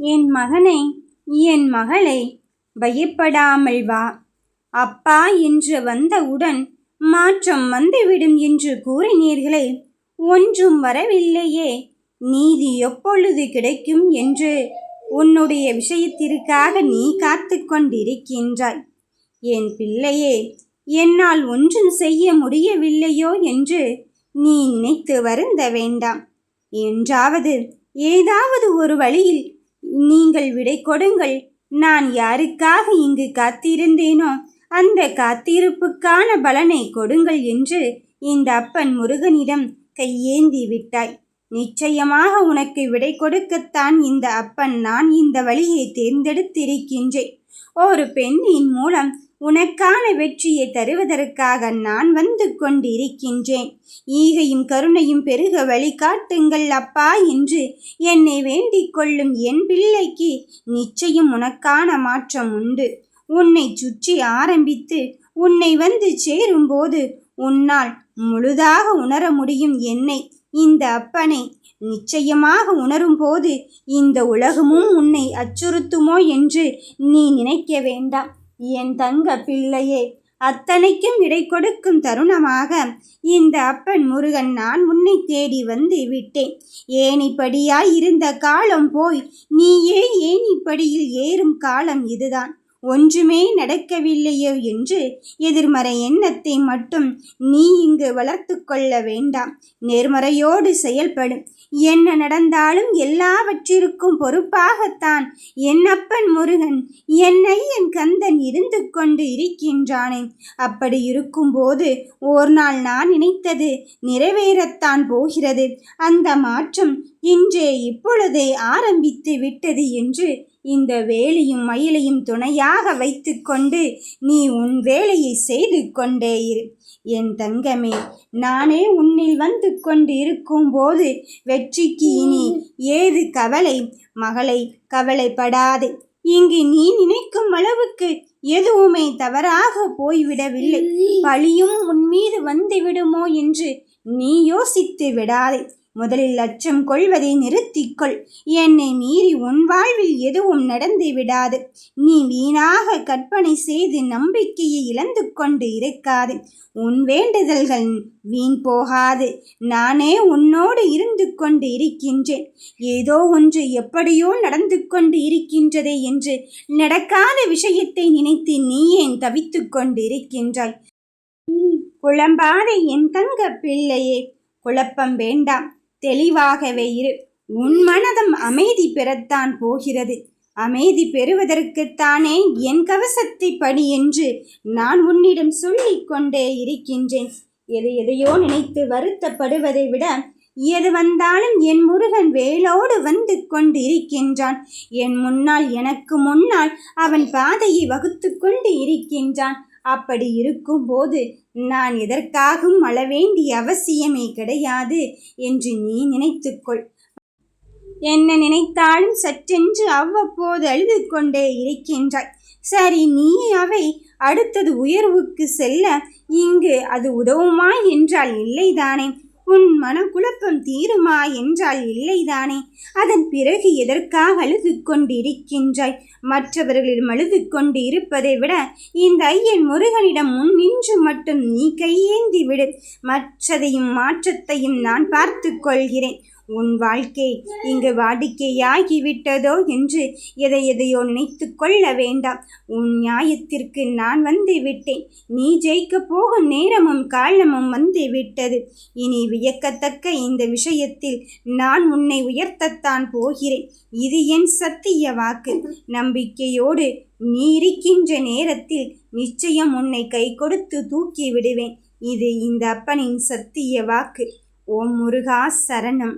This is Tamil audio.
என் மகனை என் மகளை பயப்படாமல் வா. அப்பா என்று வந்தவுடன் மாற்றம் வந்துவிடும் என்று கூறினீர்களே ஒன்றும் வரவில்லையே. நீதி எப்பொழுது கிடைக்கும் என்று உன்னுடைய விஷயத்திற்காக நீ காத்து கொண்டிருக்கின்றாய். என் பிள்ளையே என்னால் ஒன்றும் செய்ய முடியவில்லையோ என்று நீ நினைத்து வருந்த வேண்டாம். என்றாவது ஏதாவது ஒரு வழியில் நீங்கள் விடை கொடுங்கள். நான் யாருக்காக இங்கு காத்திருந்தேனோ அந்த காத்திருப்புக்கான பலனை கொடுங்கள் என்று இந்த அப்பன் முருகனிடம் கையேந்தி விட்டாய். நிச்சயமாக உனக்கு விடை கொடுக்கத்தான் இந்த அப்பன். நான் இந்த வழியை தேர்ந்தெடுத்திருக்கின்றேன். ஒரு பெண்ணின் மூலம் உனக்கான வெற்றியை தருவதற்காக நான் வந்து கொண்டிருக்கின்றேன். ஈகையும் கருணையும் பெருக வழிகாட்டுங்கள் அப்பா என்று என்னை வேண்டிக் கொள்ளும் என் பிள்ளைக்கு நிச்சயம் உனக்கான மாற்றம் உண்டு. உன்னை சுற்றி ஆரம்பித்து உன்னை வந்து சேரும்போது உன்னால் முழுதாக உணர முடியும் என்னை இந்த அப்பனை நிச்சயமாக உணரும்போது இந்த உலகமும் உன்னை அச்சுறுத்துமோ என்று நீ நினைக்க வேண்டாம். என் தங்க பிள்ளையே அத்தனைக்கும் இடை கொடுக்கும் தருணமாக. இந்த அப்பன் முருகன் நான் உன்னை தேடி வந்து விட்டேன். ஏனிப்படியாய் இருந்த காலம் போய் நீயே ஏனிப்படியில் ஏறும் காலம் இதுதான்? ஒன்றுமே நடக்கவில்லையோ என்று எதிர்மறை எண்ணத்தை மட்டும் நீ இங்கு வளர்த்து கொள்ள வேண்டாம். நேர்மறையோடு செயல்படும். என்ன நடந்தாலும் எல்லாவற்றிற்கும் பொறுப்பாகத்தான். என் அப்பன் முருகன் என்னை என் கந்தன் இருந்து கொண்டு இருக்கின்றானே. அப்படி இருக்கும்போது ஓர் நாள் நான் நினைத்தது நிறைவேறத்தான் போகிறது. அந்த மாற்றம் இன்றே இப்பொழுதே ஆரம்பித்து விட்டது என்று இந்த வேலையும் மயிலையும் துணையாக வைத்துக்கொண்டு நீ உன் வேலையை செய்து கொண்டே இரு. என் தங்கமே நானே உன்னில் வந்து கொண்டு இருக்கும்போது வெற்றிக்கு இனி ஏது கவலை? மகளை கவலைப்படாதே. இங்கு நீ நினைக்கும் அளவுக்கு எதுவுமே தவறாக போய்விடவில்லை. பழியும் உன் மீது வந்துவிடுமோ என்று நீ யோசித்து விடாதே. முதலில் அச்சம் கொள்வதை நிறுத்திக்கொள். என்னை மீறி உன் வாழ்வில் எதுவும் நடந்து விடாது. நீ வீணாக கற்பனை செய்து நம்பிக்கையை இழந்து கொண்டு இருக்காது. உன் வேண்டுதல்கள் வீண் போகாது. நானே உன்னோடு இருந்து கொண்டு இருக்கின்றேன். ஏதோ ஒன்று எப்படியோ நடந்து கொண்டு இருக்கின்றதே என்று நடக்காத விஷயத்தை நினைத்து நீ ஏன் தவித்து கொண்டு இருக்கின்றாய் குழம்பாத என் தங்க பிள்ளையே. குழப்பம் வேண்டாம். தெளிவாகவே இரு. உன் மனதம் அமைதி பெறத்தான் போகிறது. அமைதி பெறுவதற்குத்தானே என் கவசத்தை படி என்று நான் உன்னிடம் சொல்லிக் கொண்டே இருக்கின்றேன். எது எதையோ நினைத்து வருத்தப்படுவதை விட எது வந்தாலும் என் முருகன் வேலோடு வந்து கொண்டு இருக்கின்றான் என் முன்னால் எனக்கு முன்னால் அவன் பாதையை வகுத்து கொண்டு இருக்கின்றான். அப்படி இருக்கும்போது நான் எதற்காகவும் அழவேண்டிய அவசியமே கிடையாது என்று நீ நினைத்துக்கொள். என்ன நினைத்தாலும் சற்றென்று அவ்வப்போது அழுது கொண்டே இருக்கின்றாய். சரி நீ அவை அடுத்தது உயர்வுக்கு செல்ல இங்கு அது உதவுமா என்றால் இல்லைதானே. உன் மனக்குழப்பம் தீருமா என்றால் இல்லைதானே. அதன் பிறகு எதற்காக அழுது கொண்டிருக்கின்றாய்? மற்றவர்களிடம் அழுது கொண்டு இருப்பதை விட இந்த ஐயன் முருகனிடம் முன் நின்று மட்டும் நீ கையேந்தி விடு. மற்றதையும் மாற்றத்தையும் நான் பார்த்து கொள்கிறேன். உன் வாழ்க்கை இங்கு வாடிக்கையாகிவிட்டதோ என்று எதை எதையோ நினைத்து கொள்ள வேண்டாம். உன் நியாயத்திற்கு நான் வந்து விட்டேன். நீ ஜெயிக்க போகும் நேரமும் காலமும் வந்து விட்டது. இனி வியக்கத்தக்க இந்த விஷயத்தில் நான் உன்னை உயர்த்தத்தான் போகிறேன். இது என் சத்திய வாக்கு. நம்பிக்கையோடு நீ இருக்கின்ற நேரத்தில் நிச்சயம் உன்னை கை கொடுத்து தூக்கி விடுவேன். இது இந்த அப்பனின் சத்திய வாக்கு. ஓம் முருகா சரணம்.